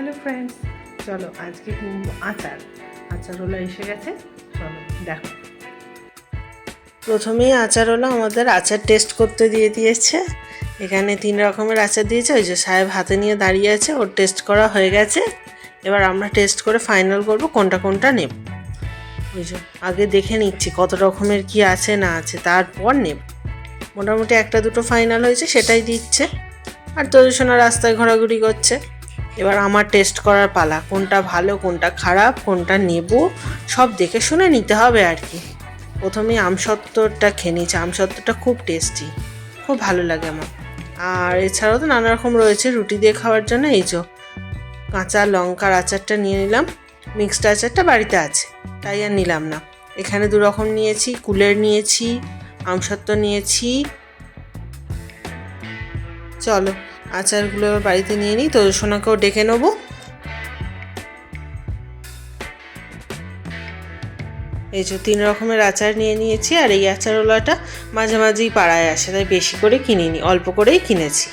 Hello friends, চলো আজকে কিনবো আচার। আচার হলো এসে গেছে, চলো দেখো। প্রথমেই আচার হলো আমাদের আচার টেস্ট করতে দিয়ে দিয়েছে। এখানে তিন রকমের আচার দিয়েছে, ওই যে সাহেব হাতে নিয়ে দাঁড়িয়ে আছে, ওর টেস্ট করা হয়ে গেছে। এবার আমরা টেস্ট করে ফাইনাল করব কোনটা কোনটা নেব। ওই যে আগে দেখে নিচ্ছি কত রকমের কি আছে না আছে, তারপর নেব। মোটামুটি একটা দুটো ফাইনাল হয়েছে, সেটাই দিচ্ছে। আর তরিশোনা রাস্তায় ঘোরাঘুরি করছে। এবার আমার টেস্ট করার পালা। কোনটা ভালো, কোনটা খারাপ, কোনটা নেব, সব দেখে শুনে নিতে হবে আর কি। প্রথমে আমসত্ত্বটা খেয়ে নিয়েছি। আমসত্ত্বটা খুব টেস্টি খুব ভালো লাগে আমার। আর এছাড়াও তো নানা রকম রয়েছে রুটি দিয়ে খাওয়ার জন্য। এই যে কাঁচা লঙ্কার আচারটা নিয়ে নিলাম। মিক্সড আচারটা বাড়িতে আছে, তাই আর নিলাম না। এখানে দু রকম নিয়েছি, কুলের নিয়েছি আমসত্ত্ব নিয়েছি। চলো আচারগুলো আমার বাড়িতে নিয়ে নিই। তো সোনাকেও ডেকে নেব। এই যে তিন রকমের আচার নিয়ে নিয়েছি, আর এই আচারওয়ালাটা মাঝে মাঝেই পাড়ায় আসে, তাই বেশি করে কিনিনি, অল্প করেই কিনেছি।